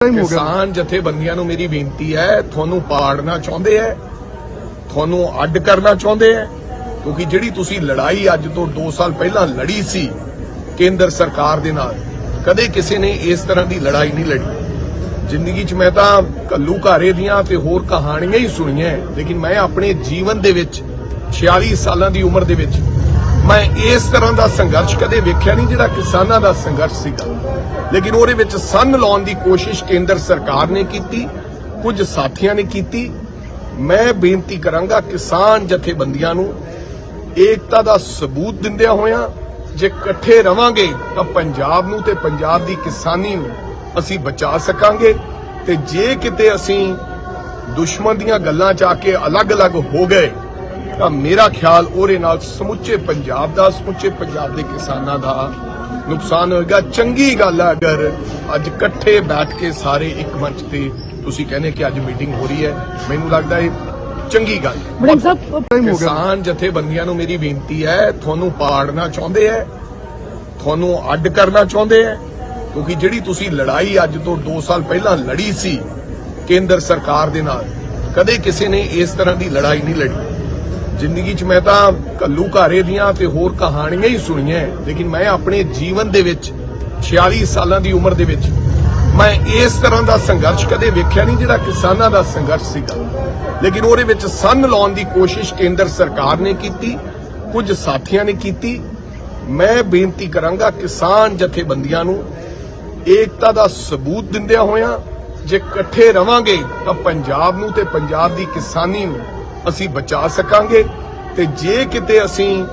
ਕਿਸਾਨ ਜਥੇਬੰਦੀਆਂ ਨੂੰ ਮੇਰੀ ਬੇਨਤੀ ਹੈ ਤੁਹਾਨੂੰ ਪਾੜਨਾ ਚਾਹੁੰਦੇ ਐ ਤੁਹਾਨੂੰ ਅੱਡ ਕਰਨਾ ਚਾਹੁੰਦੇ ਐ ਕਿਉਂਕਿ ਜਿਹੜੀ ਤੁਸੀਂ ਲੜਾਈ ਅੱਜ ਤੋਂ 2 ਸਾਲ ਪਹਿਲਾਂ ਲੜੀ ਸੀ ਕੇਂਦਰ ਸਰਕਾਰ ਦੇ ਨਾਲ ਕਦੇ ਕਿਸੇ ਨੇ ਇਸ ਤਰ੍ਹਾਂ ਦੀ ਲੜਾਈ ਨਹੀਂ ਲੜੀ। ਜ਼ਿੰਦਗੀ 'ਚ ਮੈਂ ਤਾਂ ਕੱਲੂ ਘਾਰੇ ਦੀਆਂ ਤੇ ਹੋਰ ਕਹਾਣੀਆਂ ਹੀ ਸੁਣੀਆਂ ਹੈ, ਲੇਕਿਨ ਮੈਂ ਆਪਣੇ ਜੀਵਨ ਦੇ ਵਿੱਚ 46 ਸਾਲਾਂ ਦੀ ਉਮਰ ਦੇ ਵਿੱਚ ਮੈਂ ਇਸ ਤਰ੍ਹਾਂ ਦਾ ਸੰਘਰਸ਼ ਕਦੇ ਵੇਖਿਆ ਨਹੀਂ ਜਿਹੜਾ ਕਿਸਾਨਾਂ ਦਾ ਸੰਘਰਸ਼ ਸੀਗਾ। ਲੇਕਿਨ ਉਹਦੇ ਵਿੱਚ ਸੰਨ ਲਾਉਣ ਦੀ ਕੋਸ਼ਿਸ਼ ਕੇਂਦਰ ਸਰਕਾਰ ਨੇ ਕੀਤੀ, ਕੁਝ ਸਾਥੀਆਂ ਨੇ ਕੀਤੀ। ਮੈਂ ਬੇਨਤੀ ਕਰਾਂਗਾ ਕਿਸਾਨ ਜਥੇਬੰਦੀਆਂ ਨੂੰ ਏਕਤਾ ਦਾ ਸਬੂਤ ਦਿੰਦਿਆਂ ਹੋਇਆਂ, ਜੇ ਇਕੱਠੇ ਰਵਾਂਗੇ ਤਾਂ ਪੰਜਾਬ ਨੂੰ ਤੇ ਪੰਜਾਬ ਦੀ ਕਿਸਾਨੀ ਨੂੰ ਅਸੀਂ ਬਚਾ ਸਕਾਂਗੇ ਤੇ ਜੇ ਕਿਤੇ ਅਸੀਂ ਦੁਸ਼ਮਣ ਦੀਆਂ ਗੱਲਾਂ ਚ ਆ ਕੇ ਅਲੱਗ-ਅਲੱਗ ਹੋ ਗਏ ਤਾਂ ਮੇਰਾ ਖਿਆਲ ਉਹਦੇ ਨਾਲ ਸਮੁੱਚੇ ਪੰਜਾਬ ਦਾ ਸਮੁੱਚੇ ਪੰਜਾਬ ਦੇ ਕਿਸਾਨਾਂ ਦਾ ਨੁਕਸਾਨ ਹੋਏਗਾ। ਚੰਗੀ ਗੱਲ ਹੈ ਅਗਰ ਅੱਜ ਇਕੱਠੇ ਬੈਠ ਕੇ ਸਾਰੇ ਇੱਕ ਮੰਚ ਤੇ ਤੁਸੀਂ ਕਹਿੰਦੇ ਕਿ ਅੱਜ ਮੀਟਿੰਗ ਹੋ ਰਹੀ ਹੈ ਮੈਨੂੰ ਲੱਗਦਾ ਇਹ ਚੰਗੀ ਗੱਲ ਹੈ। ਹੋ ਕਿਸਾਨ ਜਥੇਬੰਦੀਆਂ ਨੂੰ ਮੇਰੀ ਬੇਨਤੀ ਹੈ ਤੁਹਾਨੂੰ ਪਾੜਨਾ ਚਾਹੁੰਦੇ ਐ ਤੁਹਾਨੂੰ ਅੱਡ ਕਰਨਾ ਚਾਹੁੰਦੇ ਐ ਕਿਉਂਕਿ ਜਿਹੜੀ ਤੁਸੀਂ ਲੜਾਈ ਅੱਜ ਤੋਂ 2 ਸਾਲ ਪਹਿਲਾਂ ਲੜੀ ਸੀ ਕੇਂਦਰ ਸਰਕਾਰ ਦੇ ਨਾਲ ਕਦੇ ਕਿਸੇ ਨੇ ਇਸ ਤਰ੍ਹਾਂ ਦੀ ਲੜਾਈ ਨਹੀਂ ਲੜੀ। ਜ਼ਿੰਦਗੀ 'ਚ ਮੈਂ ਤਾਂ ਕੱਲੂ ਘਾਰੇ ਦੀਆਂ ਤੇ ਹੋਰ ਕਹਾਣੀਆਂ ਹੀ ਸੁਣੀਆਂ ਲੇਕਿਨ ਮੈਂ ਆਪਣੇ ਜੀਵਨ ਦੇ ਵਿੱਚ 46 ਸਾਲਾਂ ਦੀ ਉਮਰ ਦੇ ਵਿੱਚ ਮੈਂ ਇਸ ਤਰ੍ਹਾਂ ਦਾ ਸੰਘਰਸ਼ ਕਦੇ ਵੇਖਿਆ ਨਹੀਂ ਜਿਹੜਾ ਕਿਸਾਨਾਂ ਦਾ ਸੰਘਰਸ਼ ਸੀਗਾ। ਲੇਕਿਨ ਉਹਦੇ ਵਿੱਚ ਸੰਨ ਲਾਉਣ ਦੀ ਕੋਸ਼ਿਸ਼ ਕੇਂਦਰ ਸਰਕਾਰ ਨੇ ਕੀਤੀ, ਕੁਝ ਸਾਥੀਆਂ ਨੇ ਕੀਤੀ। ਮੈਂ ਬੇਨਤੀ ਕਰਾਂਗਾ ਕਿਸਾਨ ਜਥੇਬੰਦੀਆਂ ਨੂੰ ਏਕਤਾ ਦਾ ਸਬੂਤ ਦਿੰਦਿਆਂ ਹੋਇਆਂ, ਜੇ ਇਕੱਠੇ ਰਵਾਂਗੇ ਤਾਂ ਪੰਜਾਬ ਨੂੰ ਤੇ ਪੰਜਾਬ ਦੀ ਕਿਸਾਨੀ ਨੂੰ ਅਸੀਂ ਬਚਾ ਸਕਾਂਗੇ ਤੇ ਜੇ ਕਿਤੇ ਅਸੀਂ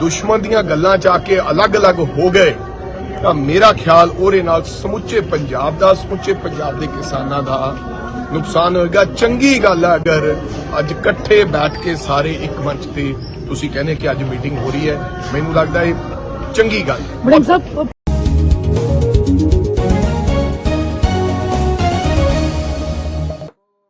ਦੁਸ਼ਮਣ ਦੀਆਂ ਗੱਲਾਂ ਚ ਆ ਕੇ ਅਲੱਗ-ਅਲੱਗ ਹੋ ਗਏ, ਤਾਂ ਮੇਰਾ ਖਿਆਲ ਉਹਦੇ ਨਾਲ ਸਮੁੱਚੇ ਪੰਜਾਬ ਦਾ, ਸਮੁੱਚੇ ਪੰਜਾਬ ਦੇ ਕਿਸਾਨਾਂ ਦਾ ਨੁਕਸਾਨ ਹੋਏਗਾ। ਚੰਗੀ ਗੱਲ ਹੈ ਅਗਰ ਅੱਜ ਇਕੱਠੇ ਬੈਠ ਕੇ ਸਾਰੇ ਇੱਕ ਮੰਚ ਤੇ ਤੁਸੀਂ ਕਹਿੰਦੇ ਕਿ ਅੱਜ ਮੀਟਿੰਗ ਹੋ ਰਹੀ ਹੈ, ਮੈਨੂੰ ਲੱਗਦਾ ਇਹ ਚੰਗੀ ਗੱਲ ਹੈ।